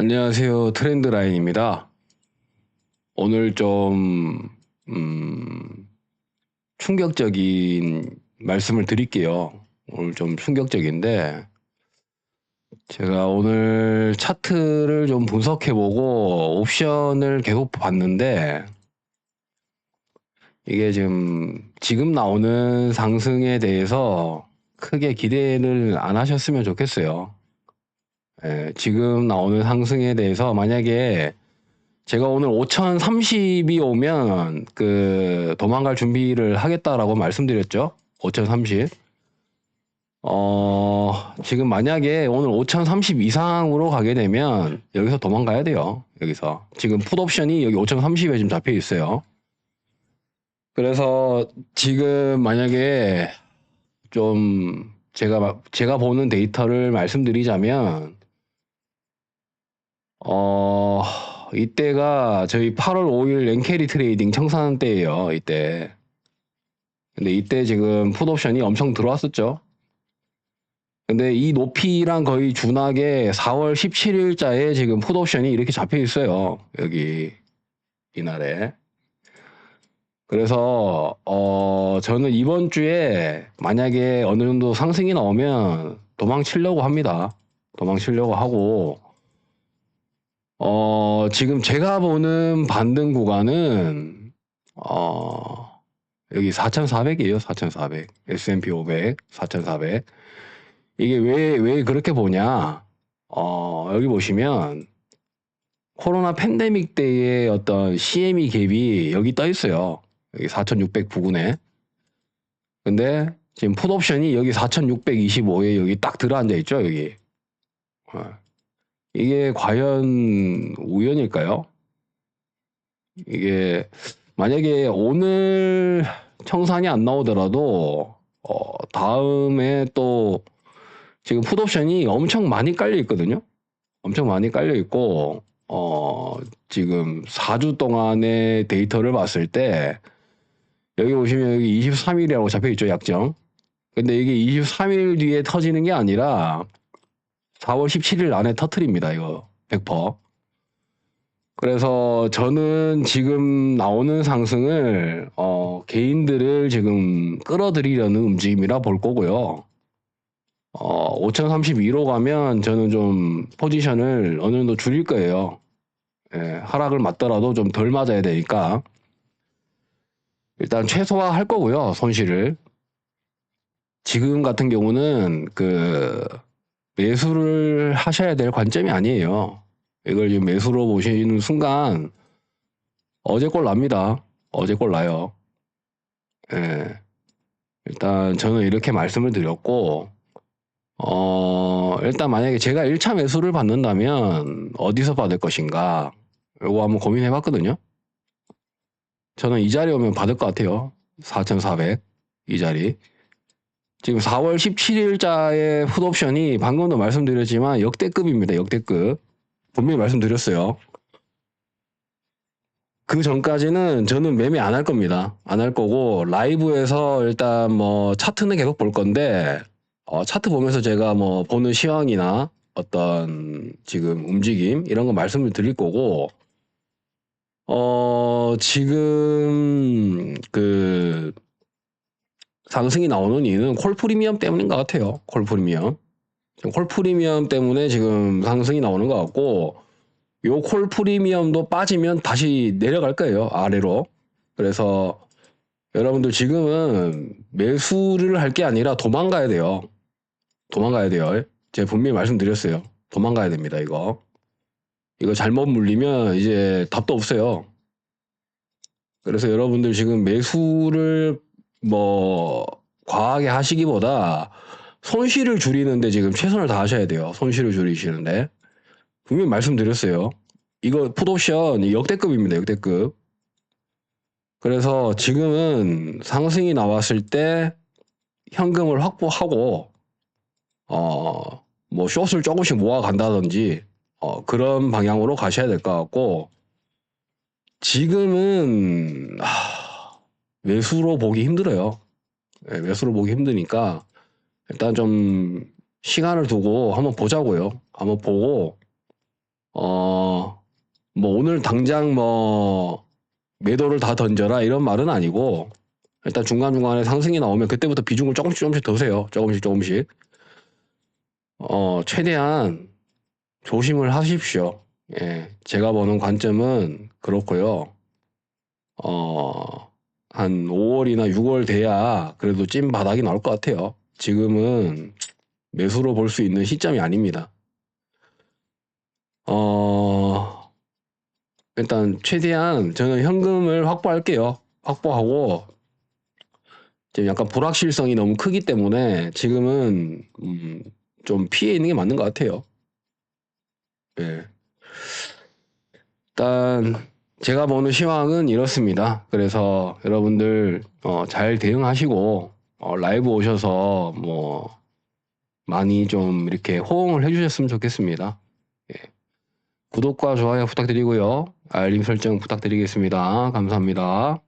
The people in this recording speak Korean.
안녕하세요. 트렌드라인입니다. 오늘 좀, 음, 충격적인 말씀을 드릴게요. 오늘 좀 충격적인데, 제가 오늘 차트를 좀 분석해보고 옵션을 계속 봤는데, 이게 지금, 지금 나오는 상승에 대해서 크게 기대를 안 하셨으면 좋겠어요. 예, 지금 나오는 상승에 대해서 만약에 제가 오늘 5030이 오면 그 도망갈 준비를 하겠다라고 말씀드렸죠. 5030. 어, 지금 만약에 오늘 5030 이상으로 가게 되면 여기서 도망가야 돼요. 여기서. 지금 풋옵션이 여기 5030에 지금 잡혀 있어요. 그래서 지금 만약에 좀 제가 마- 제가 보는 데이터를 말씀드리자면 어 이때가 저희 8월 5일 랭캐리 트레이딩 청산 때예요 이때. 근데 이때 지금 풋옵션이 엄청 들어왔었죠. 근데 이 높이랑 거의 준하게 4월 17일자에 지금 풋옵션이 이렇게 잡혀 있어요 여기. 이날에. 그래서 어 저는 이번 주에 만약에 어느 정도 상승이 나오면 도망치려고 합니다. 도망치려고 하고 어 지금 제가 보는 반등 구간은 어 여기 4,400이에요. 4,400. S&P 500 4,400. 이게 왜 왜 그렇게 보냐? 어 여기 보시면 코로나 팬데믹 때의 어떤 CME 갭이 여기 떠 있어요. 여기 4,600 부근에. 근데 지금 풋옵션이 여기 4,625에 여기 딱 들어앉아 있죠, 여기. 어. 이게 과연 우연일까요? 이게 만약에 오늘 청산이 안 나오더라도 어, 다음에 또 지금 풋옵션이 엄청 많이 깔려 있거든요. 엄청 많이 깔려 있고 어, 지금 4주 동안의 데이터를 봤을 때 여기 보시면 여기 23일이라고 잡혀 있죠, 약정. 근데 이게 23일 뒤에 터지는 게 아니라 4월 17일 안에 터트립니다, 이거. 100%. 그래서 저는 지금 나오는 상승을 어, 개인들을 지금 끌어들이려는 움직임이라 볼 거고요. 어, 5032로 가면 저는 좀 포지션을 어느 정도 줄일 거예요. 예, 하락을 맞더라도 좀 덜 맞아야 되니까. 일단 최소화 할 거고요, 손실을. 지금 같은 경우는 그 매수를 하셔야 될 관점이 아니에요. 이걸 지금 매수로 보시는 순간 어제 꼴 납니다. 어제 꼴 나요. 예. 일단 저는 이렇게 말씀을 드렸고 어, 일단 만약에 제가 1차 매수를 받는다면 어디서 받을 것인가? 요거 한번 고민해 봤거든요. 저는 이 자리 오면 받을 것 같아요. 4,400. 이 자리. 지금 4월 17일자의 풋옵션이 방금도 말씀드렸지만 역대급입니다. 역대급. 분명히 말씀드렸어요. 그 전까지는 저는 매매 안 할 겁니다. 안 할 거고 라이브에서 일단 뭐 차트는 계속 볼 건데 어, 차트 보면서 제가 뭐 보는 시황이나 어떤 지금 움직임 이런 거 말씀을 드릴 거고 어 지금 그 상승이 나오는 이유는 콜 프리미엄 때문인 것 같아요. 콜 프리미엄. 콜 프리미엄 때문에 지금 상승이 나오는 것 같고 요 콜 프리미엄도 빠지면 다시 내려갈 거예요. 아래로. 그래서 여러분들 지금은 매수를 할 게 아니라 도망가야 돼요. 도망가야 돼요. 제가 분명히 말씀드렸어요. 도망가야 됩니다, 이거. 이거 잘못 물리면 이제 답도 없어요. 그래서 여러분들 지금 매수를 뭐 과하게 하시기보다 손실을 줄이는데 지금 최선을 다하셔야 돼요. 손실을 줄이시는데 분명히 말씀드렸어요. 이거 풋옵션 역대급입니다. 역대급. 그래서 지금은 상승이 나왔을 때 현금을 확보하고 어 뭐 숏을 조금씩 모아 간다든지 어 그런 방향으로 가셔야 될 것 같고 지금은 하, 매수로 보기 힘들어요. 예, 매수로 보기 힘드니까 일단 좀 시간을 두고 한번 보자고요. 한번 보고 어, 뭐 오늘 당장 뭐 매도를 다 던져라 이런 말은 아니고 일단 중간중간에 상승이 나오면 그때부터 비중을 조금씩 조금씩 더세요. 조금씩 조금씩. 어, 최대한 조심을 하십시오. 예, 제가 보는 관점은 그렇고요. 어, 한 5월이나 6월 돼야 그래도 찐 바닥이 나올 것 같아요. 지금은 매수로 볼 수 있는 시점이 아닙니다. 어, 일단 최대한 저는 현금을 확보할게요. 확보하고 지금 약간 불확실성이 너무 크기 때문에 지금은 음, 좀 피해 있는 게 맞는 것 같아요. 예. 일단 제가 보는 시황은 이렇습니다. 그래서 여러분들 어, 잘 대응하시고 어, 라이브 오셔서 뭐 많이 좀 이렇게 호응을 해주셨으면 좋겠습니다. 예. 구독과 좋아요 부탁드리고요. 알림 설정 부탁드리겠습니다. 감사합니다.